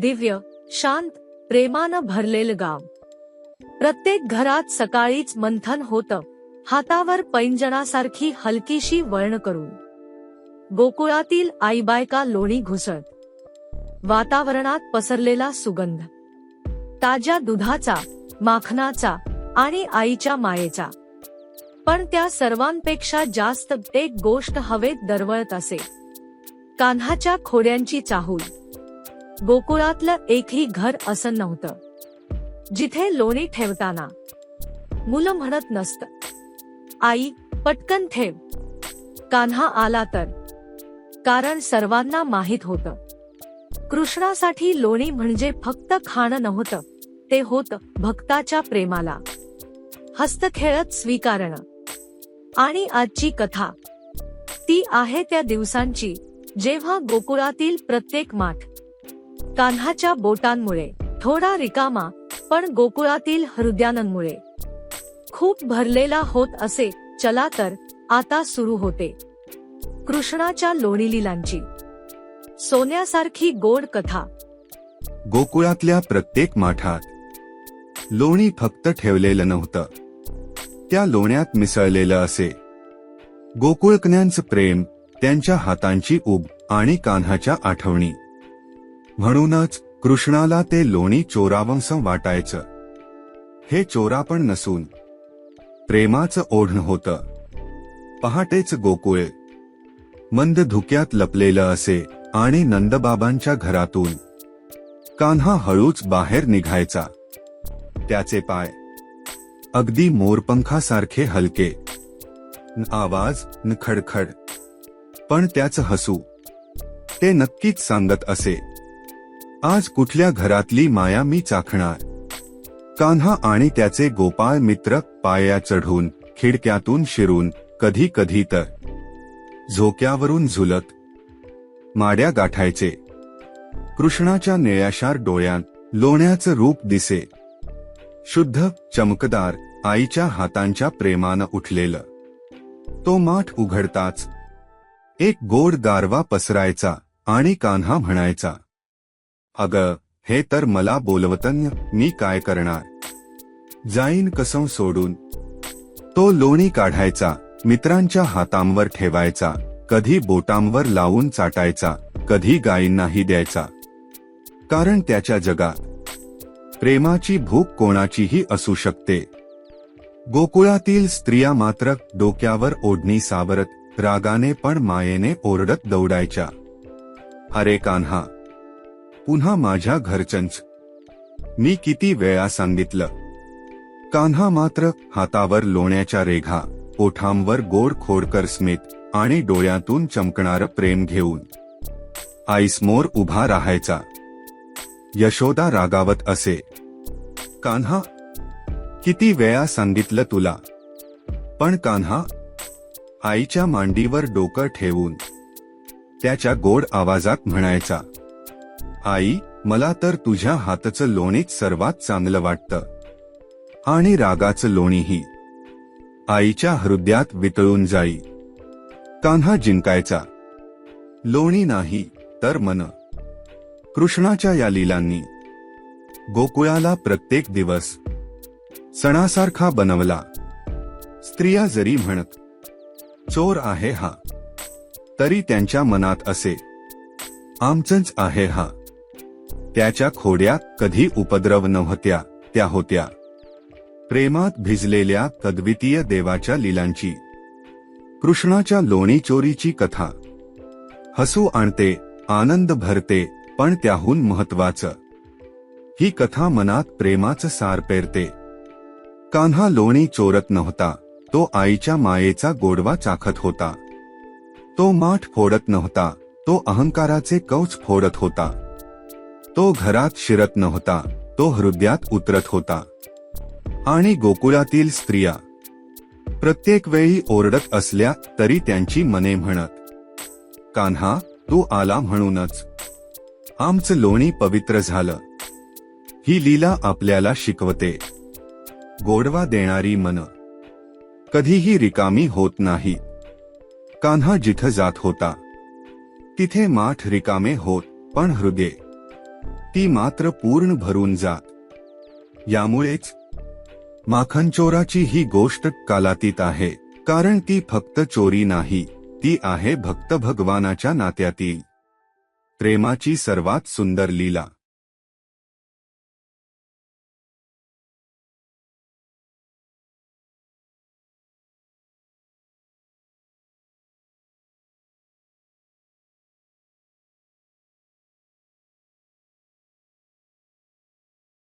दिव्य शांत प्रेमानं भरलेलं गाव. प्रत्येक घरात सकाळीच मंथन होतं. हातावर पैंजणासारखी हलकीशी वळण करून. गोकुळातील आईबायका लोणी घुसळत. वातावरणात पसरलेला सुगंध. ताज्या दुधाचा माखनाचा आणि आईच्या मायेचा. पण त्या सर्वांपेक्षा जास्त एक गोष्ट हवेत दरवळत असे. कान्हाच्या खोड्यांची चाहूल. गोकुळातलं एकही घर असं नव्हतं. जिथे लोणी ठेवताना. मुलं म्हणत नसत. आई पटकन ठेव. कान्हा आला तर. कारण सर्वांना माहीत होतं. कृष्णासाठी लोणी म्हणजे फक्त खाणं नव्हतं. ते होतं भक्ताच्या प्रेमाला. हस्तखेळत स्वीकारणं. आणि आजची कथा. ती आहे त्या दिवसांची जेव्हा गोकुळातील प्रत्येक माठ कान्हाच्या बोटांमुळे. थोडा रिकामा पण गोकुळातील हृदयानंमुळे. खूप भरलेला होत असे चला तर आता सुरू होते. कृष्णाच्या लोणीलीलांची. सोन्यासारखी गोड कथा. गोकुळातल्या प्रत्येक माठात लोणी फक्त ठेवलेलं नव्हतं. त्या लोण्यात मिसळलेलं असे. गोकुळकन्यांचं प्रेम त्यांच्या हातांची उब आणि कान्हाच्या आठवणी. म्हणूनच कृष्णाला ते लोणी चोरावंसं वाटायचं. हे चोरापण नसून प्रेमाचं ओढण होतं. पहाटेच गोकुळ मंद धुक्यात लपलेलं असे आणि नंदबाबांच्या घरातून कान्हा हळूच बाहेर निघायचा. त्याचे पाय अगदी मोरपंखासारखे हलके. न आवाज न खडखड. पण त्याचं हसू. ते नक्कीच सांगत असे. आज कुठल्या घरातली माया मी चाखणार? कान्हा आणि त्याचे गोपाळ मित्र पाया चढून खिडक्यातून शिरून कधी कधी तर झोक्यावरून झुलत माड्या गाठायचे. कृष्णाच्या निळ्याशार डोळ्यात लोण्याचं रूप दिसे. शुद्ध चमकदार आईच्या हातांच्या प्रेमानं उठलेलं. तो माठ उघडताच एक गोड गारवा पसरायचा आणि कान्हा म्हणायचा अग हे तर मला बोलवतन्य मी काय करणार? जाईन कसं सोडून? तो लोणी काढायचा मित्रांच्या हातांवर ठेवायचा कधी बोटांवर लावून चाटायचा कधी गायींनाही द्यायचा. कारण त्याच्या जगात प्रेमाची भूक कोणाचीही असू शकते. गोकुळातील स्त्रिया मात्र डोक्यावर ओढणी सावरत रागाने पण मायेने ओरडत दौडायच्या. अरे कान्हा पुन्हा माझ्या घरचंच मी किती वेळा सांगितलं. कान्हा मात्र हातावर लोण्याच्या रेघा ओठांवर गोड खोडकर स्मित आणि डोळ्यातून चमकणारं प्रेम घेऊन. आईसमोर उभा राहायचा. यशोदा रागावत असे. कान्हा किती वेळा सांगितलं तुला. पण कान्हा आईच्या मांडीवर डोकं ठेवून. त्याच्या गोड आवाजात म्हणायचा. आई मला तर तुझ्या हातचं लोणीच सर्वात चांगलं वाटतं. आणि रागाचं लोणीही. आईच्या हृदयात वितळून जाई. कान्हा जिंकायचा. लोणी नाही तर मन. कृष्णाच्या या लिलांनी. गोकुळाला प्रत्येक दिवस. सणासारखा बनवला. स्त्रिया जरी म्हणत चोर आहे हा. तरी त्यांच्या मनात असे. आमचंच आहे हा. त्याच्या खोड्यात कधी उपद्रव नव्हत्या त्या होत्या. प्रेमात भिजलेल्या कद्वितीय देवाच्या लिलांची. कृष्णाच्या लोणी चोरीची कथा. हसू आणते आनंद भरते पण त्याहून महत्वाचं ही कथा मनात प्रेमाचं सार पेरते. कान्हा लोणी चोरत नव्हता तो आईच्या मायेचा गोडवा चाखत होता. तो माठ फोडत नव्हता तो अहंकाराचे कवच फोडत होता. तो घरात शिरत नव्हता तो हृदयात उतरत होता. आणि गोकुळातील स्त्रिया प्रत्येक वेळी ओरडत असल्या तरी त्यांची मने म्हणत कान्हा तू आला म्हणूनच. आमचं लोणी पवित्र झालं. ही लीला आपल्याला शिकवते. गोडवा देणारी मन. कधीही रिकामी होत नाही. कान्हा जिथं जात होता तिथे माठ रिकामे होत पण हृदय ती मात्र पूर्ण भरून जात यामुळेच माखनचोराची ही गोष्ट कालातीत आहे कारण ती फक्त चोरी नाही ती आहे भक्त भगवानाच्या नात्यातील. प्रेमाची सर्वात सुंदर लीला.